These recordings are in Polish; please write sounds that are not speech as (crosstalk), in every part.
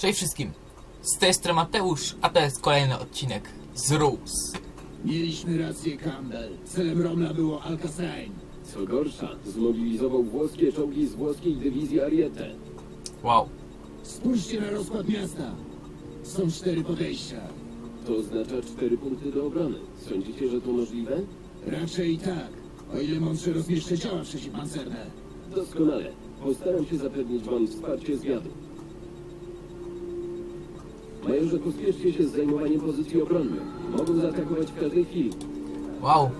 Cześć wszystkim. Z tej strony Mateusz, a to jest kolejny odcinek z Rules. Mieliśmy rację, Campbell. Celem Romla było Alcasrain. Co gorsza, zmobilizował włoskie czołgi z włoskiej dywizji Ariete. Wow. Spójrzcie na rozkład miasta. Są cztery podejścia. To oznacza cztery punkty do obrony. Sądzicie, że to możliwe? Raczej tak, o ile mądrze rozmieszczę ciała przeciwpancerne. Doskonale. Postaram się zapewnić wam wsparcie zwiadu. Majorze, pospieszcie się z zajmowaniem pozycji obronnych. Mogą zaatakować w każdej chwili. Wow.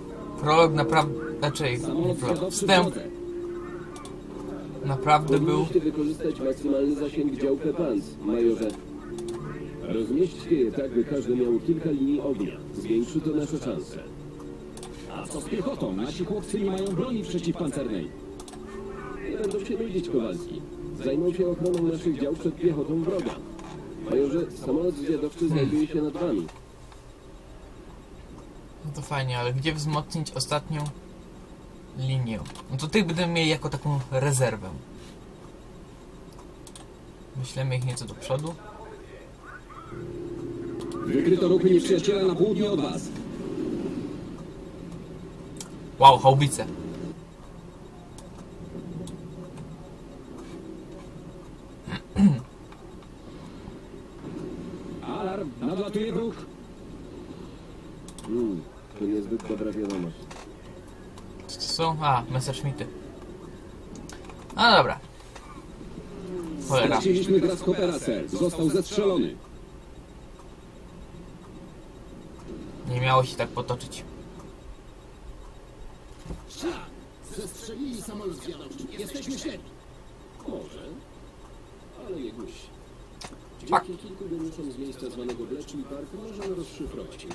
Prolog naprawdę... Znaczy, nie prolog. Wstęp naprawdę był... Powinniście wykorzystać maksymalny zasięg działka PANS, majorze. Rozmieśćcie je tak, by każdy miał kilka linii ognia. Zwiększy to nasze szanse. A co z piechotą? Nasi chłopcy nie mają broni przeciwpancernej. Nie będą się nudzić, Kowalski. Zajmą się ochroną naszych dział przed piechotą wroga. Majorze, samolot zwiadowczy znajduje się nad wami. No to fajnie, ale gdzie wzmocnić ostatnią linię? No to tych będziemy mieli jako taką rezerwę. Myślemy ich nieco do przodu. Wykryto ruchy nieprzyjaciela na południe od was. Wow, haubice. Wróg. Hmm, to niezbyt dobra wiadomość. Co? A, Messerschmitty. No dobra. Cholera. Straciliśmy Grasshoppera, sir. Został zestrzelony. Nie miało się tak potoczyć. Zestrzelili samolot zwiadowczy. Jesteśmy ślepi. Może, ale nie Fak. Dzięki kilku doniesiom z miejsca zwanego Bletchley Park możemy rozszyfrować ich.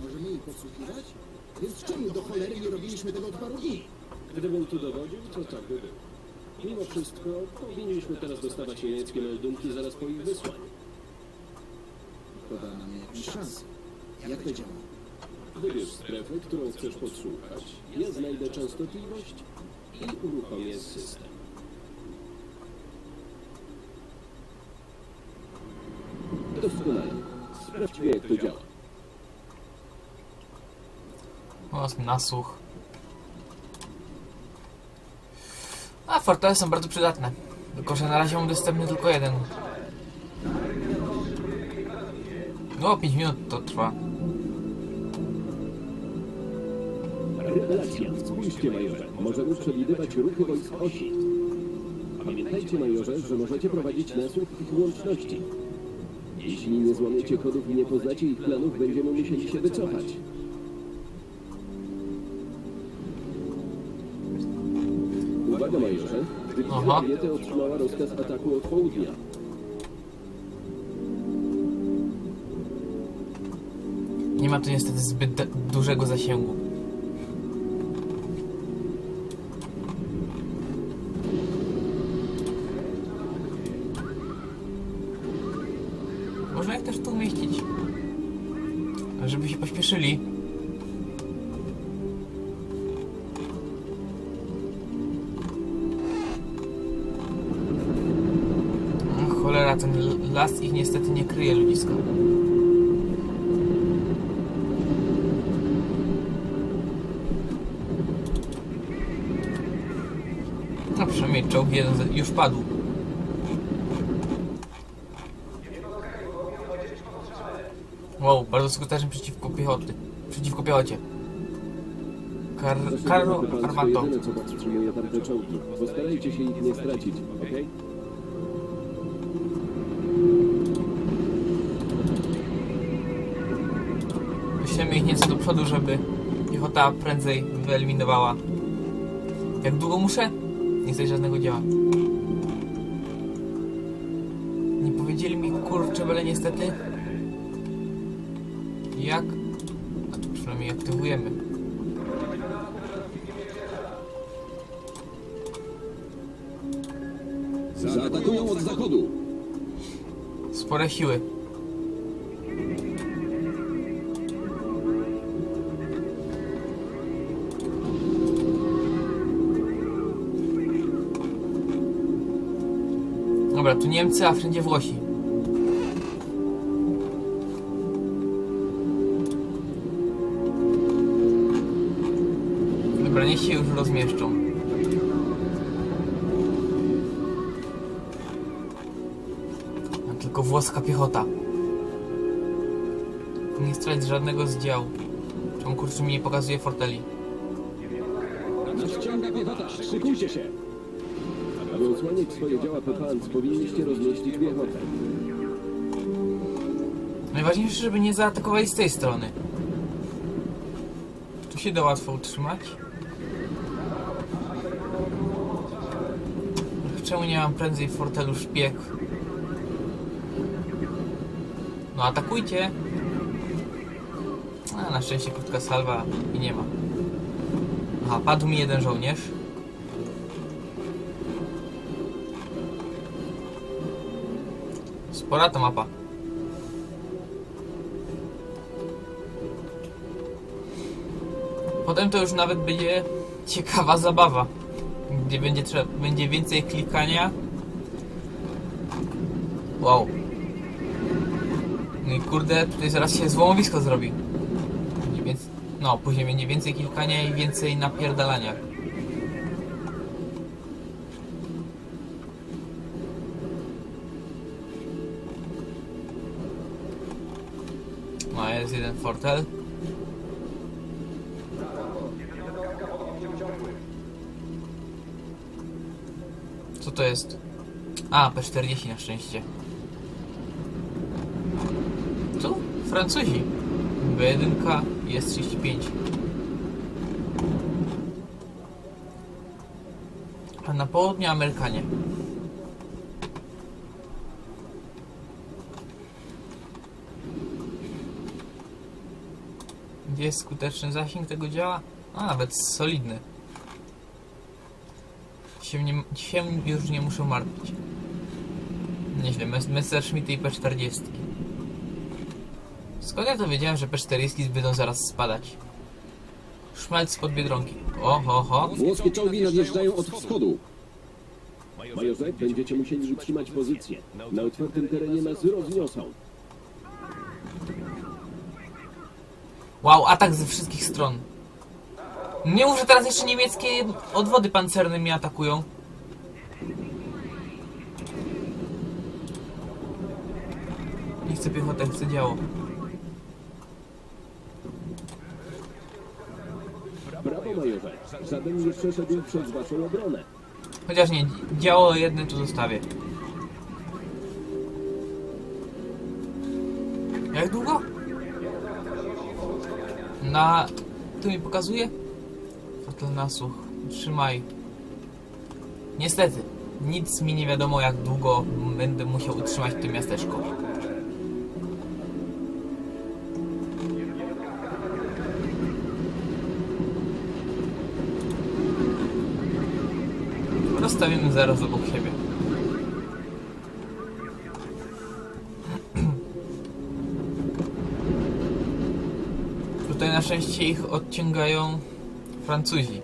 Możemy ich podsłuchiwać? Więc czemu do cholery nie robiliśmy tego od paru dni? Gdybym tu dowodził, to tak by było. Mimo wszystko, powinniśmy teraz dostawać niemieckie meldunki zaraz po ich wysłaniu. Poda nam jakąś szansę. Jak to działa? Wybierz strefę, którą chcesz podsłuchać. Ja znajdę częstotliwość i uruchomię system. Doskonale. Sprawdźmy, jak to działa. O, nasłuch. A, fortele są bardzo przydatne. Tylko, że na razie mam dostępny tylko jeden. No, 5 minut to trwa. Rewelacja. Spójrzcie, majorze. Możemy przewidywać ruchy wojsk osi. Pamiętajcie, majorze, że możecie prowadzić nasłuch ich łączności. Jeśli nie złamiecie kodów i nie poznacie ich planów, będziemy musieli się wycofać. Uwaga, majorze. Dywizja Aha. Ariete otrzymała rozkaz ataku od południa. Nie ma tu niestety zbyt dużego zasięgu. Ten las ich niestety nie kryje ludziska. No przynajmniej czołg jeden już padł. Wow, bardzo skuteczny przeciwko piechoty. Przeciwko piechocie. Kar to Armato. jedyne, co powstrzymuje tamte czołgi. Postarajcie się ich nie stracić, okej? Wyślemy przodu, żeby piechota prędzej wyeliminowała. Jak długo muszę? Nie zdać żadnego dzieła. Nie powiedzieli mi kurczę byle niestety. Jak? A przynajmniej aktywujemy. Zaatakują od zachodu. Spore siły. Dobra, tu Niemcy, a wszędzie Włosi. Dobra, niech się już rozmieszczą. A tylko włoska piechota. Nie strać żadnego z dział. Czemu kurczę mi nie pokazuje forteli? Nadciąga piechota, szykujcie się! Aby swoje działa Pepans, powinniście rozmieścić piechotę. Najważniejsze, żeby nie zaatakowali z tej strony. Tu się da łatwo utrzymać. Czemu nie mam prędzej w fortelu szpieg? No atakujcie! A, na szczęście krótka salwa i nie ma. Aha, padł mi jeden żołnierz. Spora to mapa. Potem to już nawet będzie ciekawa zabawa, gdzie będzie, trzeba, będzie więcej klikania. Wow. No i kurde, tutaj zaraz się złomowisko zrobi. Więcej, no, później będzie więcej klikania i więcej napierdalania. No, jest jeden fortel. Co to jest? A, P40 na szczęście. Tu? Francuzi. B1 jest 35. A na południu Amerykanie. Jest skuteczny zasięg tego działa? A, nawet solidny się, nie, się już nie muszę martwić. Nieźle, Mes- Messerschmitt i P40. Skąd ja to wiedziałem, że P40 będą zaraz spadać? Szmelc spod Biedronki. O, ho, ho. Włoskie czołgi nadjeżdżają od wschodu. Majorze, będziecie musieli utrzymać pozycję. Na otwartym terenie nas rozniosą. Wow, atak ze wszystkich stron. Nie mów, że teraz jeszcze niemieckie odwody pancerne mnie atakują. Nie chcę piechotę, chcę działo. Brawo, majorze. Żaden nie przeszedł przez waszą obronę. Chociaż nie, działo jedne tu zostawię. Na... Tu mi pokazuje? Fotel na słuch. Trzymaj. Niestety, nic mi nie wiadomo jak długo będę musiał utrzymać to miasteczko. Rozstawimy zaraz obok siebie. Tutaj na szczęście ich odciągają Francuzi.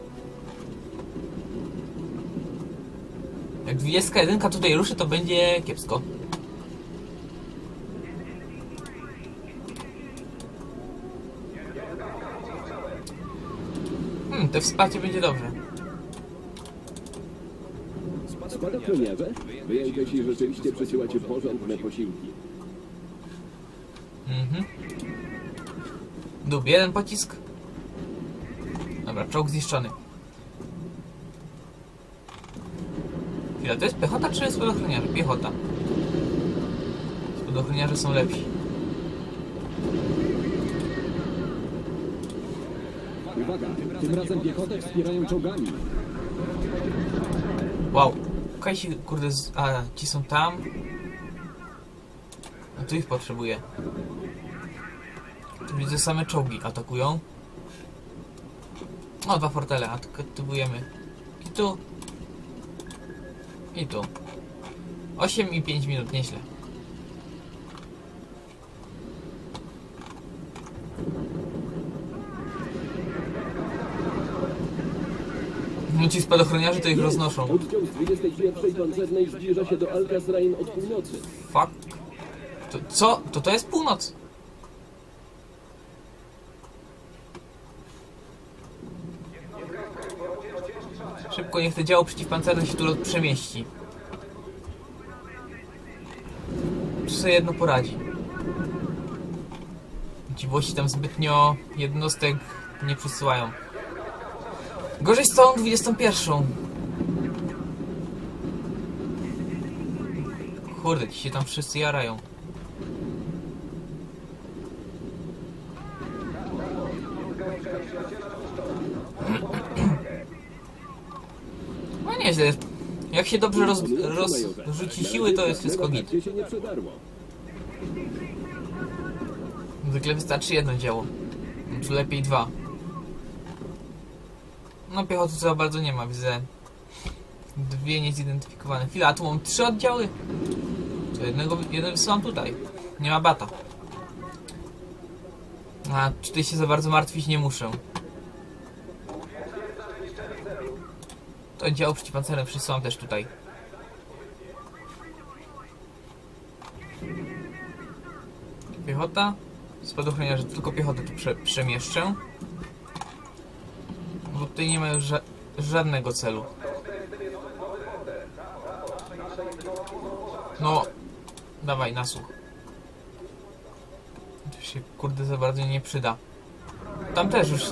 Jak 21 tutaj ruszy, to będzie kiepsko. Hmm, te wsparcie będzie dobrze. Spadochroniarze, wy Jankesi rzeczywiście przesyłacie porządne posiłki. Mhm. Dub, jeden pocisk. Dobra, czołg zniszczony. Chwila, to jest piechota czy spadochroniarze? Piechota. Spadochroniarze są lepsi. Uwaga, tym razem piechotę wspierają czołgami. Wow. Kajsi, kurde, z... a ci są tam. A tu ich potrzebuję. Widzę same czołgi atakują. O, dwa fortele, aktywujemy. I tu. I tu. 8 i 5 minut, nieźle. No ci spadochroniarze to ich roznoszą. Oddział z 21 pancernej zbliża się do Alcazrain od północy. Fuck. To, co? To to jest północ. Szybko niech to działo przeciwpancerne się tu przemieści. Czy sobie jedno poradzi? Ci Włosi tam zbytnio jednostek nie przysyłają. Gorzej z całą 21. Kurde, ci się tam wszyscy jarają. Nieźle. Jak się dobrze roz, rozrzuci siły, to jest wszystko git. Zwykle wystarczy jedno dzieło. Czy lepiej dwa. No piechoty za bardzo nie ma, widzę. Dwie niezidentyfikowane. Chwila, a tu mam trzy oddziały. To jednego, jeden wysyłam tutaj. Nie ma bata. A tutaj się za bardzo martwić nie muszę. To oddziały przeciwpancerne przysyłam też tutaj. Piechota? Spadochroniarze, tylko piechotę tu prze, przemieszczę. Bo tutaj nie ma już ża żadnego celu. No, dawaj, nasłuch. To się kurde za bardzo nie przyda. Tam też już.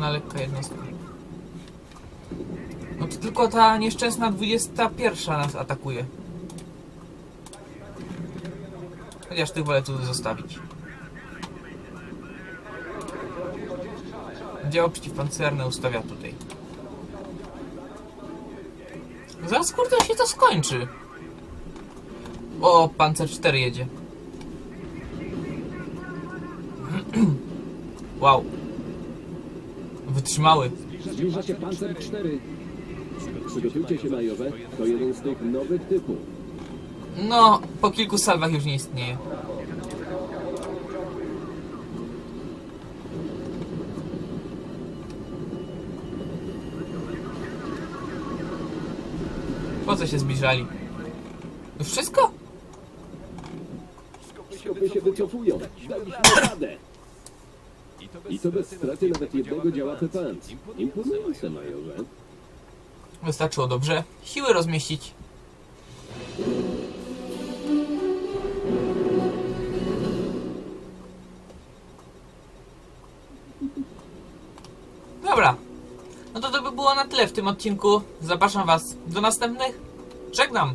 Dana lekka jednostka. No to tylko ta nieszczęsna 21 nas atakuje. Chociaż tych wolę tu zostawić. Działo przeciwpancerne ustawia tutaj. Zaraz kurde się to skończy. O, pancer 4 jedzie. (clears throat) wow. Wytrzymały. Zbliża się pancer 4. Przygotujcie się, majorze. To jeden z tych nowych typów. No, po kilku salwach już nie istnieje. Po co się zbliżali? Już wszystko? Skopy się wycofują. Daliśmy radę. I to bez straty nawet jednego działa Pepans. Imponujące, majorze. Wystarczyło dobrze. Siły rozmieścić. Dobra. No to to by było na tyle w tym odcinku. Zapraszam Was do następnych. Żegnam.